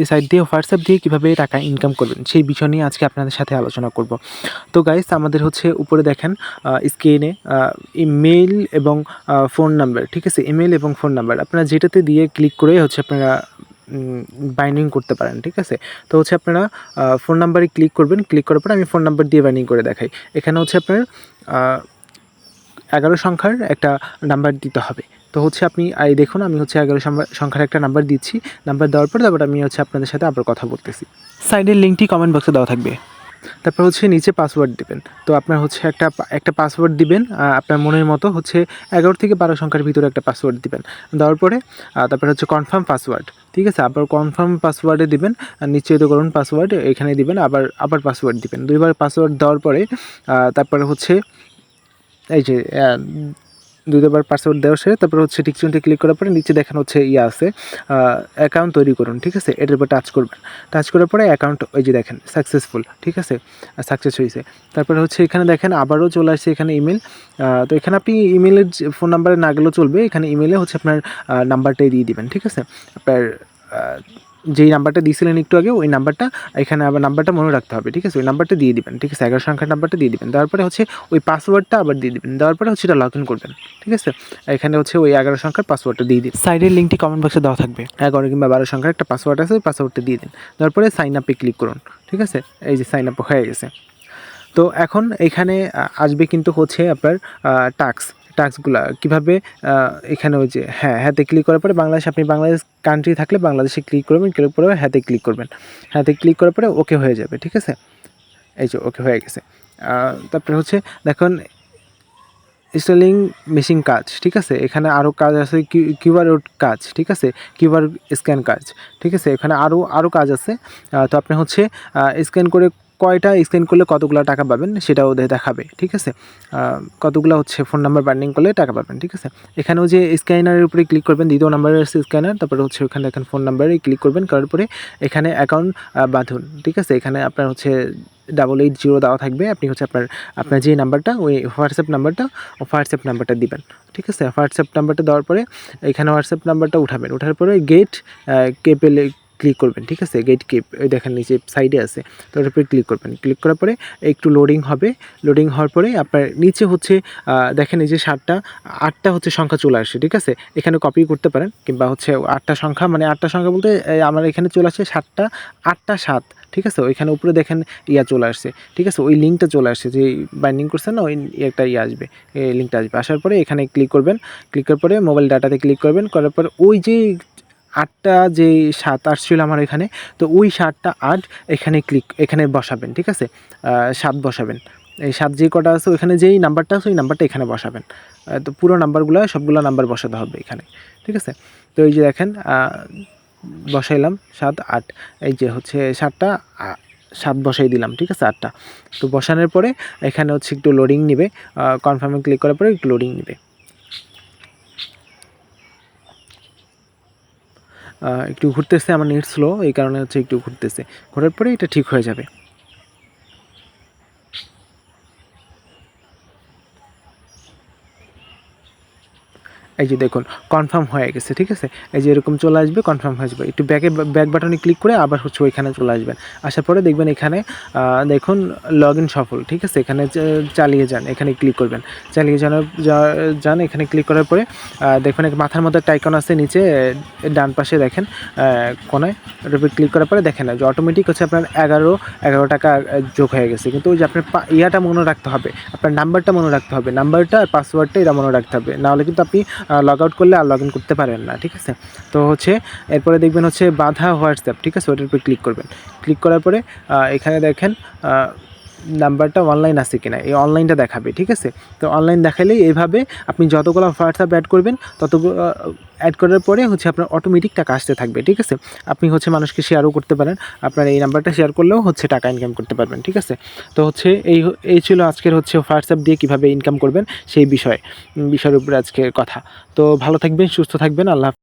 এই সাইট দিয়ে হোয়াটসঅ্যাপ দিয়ে কীভাবে টাকা ইনকাম করবেন, সেই বিষয় নিয়ে আজকে আপনাদের সাথে আলোচনা করব। তো গাইস আমাদের হচ্ছে উপরে দেখেন স্ক্রিনে ইমেল এবং ফোন নাম্বার ঠিক আছে? ইমেল এবং ফোন নাম্বার আপনারা যেটাতে দিয়ে ক্লিক করে হচ্ছে আপনারা বাইন্ডিং করতে পারেন, ঠিক আছে? তো হচ্ছে আপনারা ফোন নাম্বারে ক্লিক করবেন ক্লিক করার পরে আমি ফোন নাম্বার দিয়ে বাইন্ডিং করে দেখাই। এখানে হচ্ছে আপনার এগারো সংখ্যার একটা নাম্বার দিতে হবে। তো হচ্ছে আপনি এই দেখুন আমি হচ্ছে এগারো সংখ্যার একটা নাম্বার দিচ্ছি। নাম্বার দেওয়ার পর তারপর আমি হচ্ছে আপনাদের সাথে আবার কথা বলতেছি। সাইডের লিঙ্কটি কমেন্ট বক্সে দেওয়া থাকবে। তারপর হচ্ছে নিচে পাসওয়ার্ড দিবেন। তো আপনার হচ্ছে একটা একটা পাসওয়ার্ড দিবেন আপনার মনের মতো হচ্ছে এগারো থেকে বারো সংখ্যার ভিতরে একটা পাসওয়ার্ড দিবেন। দেওয়ার পরে তারপর হচ্ছে কনফার্ম পাসওয়ার্ড ঠিক আছে? আবার কনফার্ম পাসওয়ার্ডে দিবেন আর নিশ্চয়ই করুন পাসওয়ার্ড এখানে দিবেন আবার আবার পাসওয়ার্ড দিবেন। দুইবার পাসওয়ার্ড দেওয়ার পরে তারপরে হচ্ছে এই যে আহ, দুইবার পাসওয়ার্ড দেওয়ার শেষে তারপর হচ্ছে টিকচিনটি ক্লিক করার পরে নিচে দেখানো হচ্ছে ইয়ে আছে অ্যাকাউন্ট তৈরি করুন ঠিক আছে? এটার উপর টাচ করবেন। টাচ করার পরে অ্যাকাউন্ট ওই যে দেখেন সাকসেসফুল ঠিক আছে? সাকসেস হয়েছে। তারপরে হচ্ছে এখানে দেখেন আবারও চলে আসছে এখানে ইমেল তো এখানে আপনি ইমেলের ফোন নাম্বারে না গেলেও চলবে। এখানে ইমেলে হচ্ছে আপনার নাম্বারটাই দিয়ে দিবেন ঠিক আছে? আপনার যেই নাম্বারটা দিয়েছিলেন একটু আগে ওই নাম্বারটা এখানে আবার নাম্বারটা মনে রাখতে হবে ঠিক আছে? ওই নাম্বারটা দিয়ে দিবেন ঠিক আছে? এগারো সংখ্যার নাম্বারটা দিয়ে দিবেন। তারপরে হচ্ছে ওই পাসওয়ার্ডটা আবার দিয়ে দিবেন। দেওয়ার পরে হচ্ছে এটা লগ ইন করবেন ঠিক আছে? এখানে হচ্ছে ওই এগারো সংখ্যার পাসওয়ার্ডটা দিয়ে দিন সাইডের লিঙ্কটি কমেন্ট বক্সে দেওয়া থাকবে। এগারো কিংবা বারো সংখ্যার একটা পাসওয়ার্ড আছে ওই পাসওয়ার্ডটা দিয়ে দিন। দেওয়ার পরে সাইন আপে ক্লিক করুন ঠিক আছে? এই যে সাইন আপ হয়ে গেছে। তো এখন এখানে আসবে কিন্তু হচ্ছে আপনার টাক্স টাক্সগুলো কীভাবে এখানে ওই যে হ্যাঁ হ্যাঁতে ক্লিক করার পরে বাংলাদেশ, আপনি বাংলাদেশ কান্ট্রি থাকলে বাংলাদেশে ক্লিক করবেন ক্লিক করে হ্যাঁতে ক্লিক করবেন। হ্যাঁতে ক্লিক করার পরে ওকে হয়ে যাবে, ঠিক আছে? এই যে ওকে হয়ে গেছে। তারপরে হচ্ছে, দেখুন স্টেলিং মেশিন কাজ, ঠিক আছে? এখানে আরও কাজ আছে কিউআর কাজ, ঠিক আছে? কিউআর স্ক্যান কাজ, ঠিক আছে? এখানে আরও আরও কাজ আছে। তো আপনি হচ্ছে স্ক্যান করে কয়টা স্ক্যান করলে কতগুলো টাকা পাবেন সেটা ওদের দেখাবে, ঠিক আছে? কতগুলো হচ্ছে ফোন নাম্বার বার্নিং করলে টাকা পাবেন, ঠিক আছে? এখানেও যে স্ক্যানারের উপরে ক্লিক করবেন, দ্বিতীয় নাম্বারের আছে স্ক্যানার তারপরে হচ্ছে ওখানে এখানে ফোন নাম্বারে ক্লিক করবেন, করার পরে এখানে অ্যাকাউন্ট বাঁধুন, ঠিক আছে? এখানে আপনার হচ্ছে ডাবল এইট জিরো দেওয়া থাকবে, আপনি হচ্ছে আপনার আপনার যে নাম্বারটা ওই হোয়াটসঅ্যাপ নাম্বারটা ও হোয়াটসঅ্যাপ নাম্বারটা দিবেন, ঠিক আছে? হোয়াটসঅ্যাপ নাম্বারটা দেওয়ার পরে এখানে হোয়াটসঅ্যাপ নাম্বারটা উঠাবেন ওঠার পরে গেট কেপেলে ক্লিক করবেন, ঠিক আছে? গেট কেপ দেখেন নিচে সাইডে আছে। তো ওটার উপরে ক্লিক করবেন। ক্লিক করার পরে একটু লোডিং হবে। লোডিং হওয়ার পরে আপনার নিচে হচ্ছে দেখেন এই যে সাতটা, আটটা হচ্ছে সংখ্যা চলে আসছে ঠিক আছে? এখানে কপি করতে পারেন, কিংবা হচ্ছে আটটা সংখ্যা মানে আটটা সংখ্যা বলতে আমার এখানে চলে আসছে সাতটা, আটটা, সাত, ঠিক আছে? ওইখানে উপরে দেখেন ইয়া চলে আসছে ঠিক আছে? ওই লিঙ্কটা চলে আসছে যে বাইন্ডিং করছেন না, ওই একটা ইয়ে আসবে লিঙ্কটা আসবে। আসার পরে এখানে ক্লিক করবেন। ক্লিক করার পরে মোবাইল ডাটাতে ক্লিক করবেন। করার পরে ওই যে আটটা যে সাত আট ছিল আমার এখানে, তো ওই সাতটা আট এখানে ক্লিক এখানে বসাবেন, ঠিক আছে? সাত বসাবেন। এই সাত যে কটা আছে, ওইখানে যেই নাম্বারটা আছে, ওই নাম্বারটা এখানে বসাবেন। তো পুরো নাম্বারগুলো সবগুলো নাম্বার বসাতে হবে এখানে, ঠিক আছে? তো এই যে দেখেন বসাইলাম সাত, আট, এই যে হচ্ছে সাতটা সাত বসাই দিলাম, ঠিক আছে, আটটা। তো বসানোর পরে এখানে হচ্ছে একটু লোডিং নেবে কনফার্মে ক্লিক করার পরে একটু লোডিং নেবে। একটু ঘুরতেছে, আমার নেট স্লো এই কারণে হচ্ছে একটু ঘুরতেছে। ঘোরার পরে এটা ঠিক হয়ে যাবে। এই যে দেখুন কনফার্ম হয়ে গেছে, ঠিক আছে? এই যে এরকম চলে আসবে কনফার্ম হয়ে যাবে। একটু ব্যাকে ব্যাক বাটনে ক্লিক করে আবার হচ্ছে ওইখানে চলে আসবেন। আসার পরে দেখবেন এখানে দেখুন লগ ইন সফল, ঠিক আছে? এখানে চালিয়ে যান, এখানে ক্লিক করবেন। চালিয়ে যাওয়ার যা- যান, এখানে ক্লিক করার পরে এক মাথার মধ্যে একটা আইকন আছে নিচে, ডান পাশে দেখেন কোনায় ওটার ক্লিক করার পরে দেখেন, যে অটোমেটিক হচ্ছে আপনার এগারো এগারো টাকা যোগ হয়ে গেছে। কিন্তু ওই যে আপনার ইয়াটা মনে রাখতে হবে, আপনার নাম্বারটা মনে রাখতে হবে নাম্বারটা আর পাসওয়ার্ডটা এটা মনে রাখতে হবে। নাহলে কিন্তু আপনি লগ আউট করলে আর লগ ইন করতে পারেন না, ঠিক আছে? তো হচ্ছে এরপরে দেখবেন হচ্ছে বাধা হোয়াটসঅ্যাপ, ঠিক আছে? ওটার উপরে ক্লিক করবেন। ক্লিক করার পরে এখানে দেখেন নাম্বারটা অনলাইন আছে কিনা, এই অনলাইনটা দেখাবে, ঠিক আছে? তো অনলাইন দেখালেই এইভাবে আপনি যতগুলো হোয়াটসঅ্যাপ অ্যাড করবেন ততগুলো অ্যাড করার পরে হচ্ছে আপনার অটোমেটিক টাকা আসতে থাকবে, ঠিক আছে? আপনি হচ্ছে মানুষকে শেয়ারও করতে পারেন, আপনার এই নাম্বারটা শেয়ার করলেও হচ্ছে টাকা ইনকাম করতে পারবেন, ঠিক আছে? তো হচ্ছে এই এই ছিল আজকের হচ্ছে হোয়াটসঅ্যাপ দিয়ে কীভাবে ইনকাম করবেন, সেই বিষয় বিষয়ের উপরে আজকে কথা। তো ভালো থাকবেন, সুস্থ থাকবেন, আল্লাহ।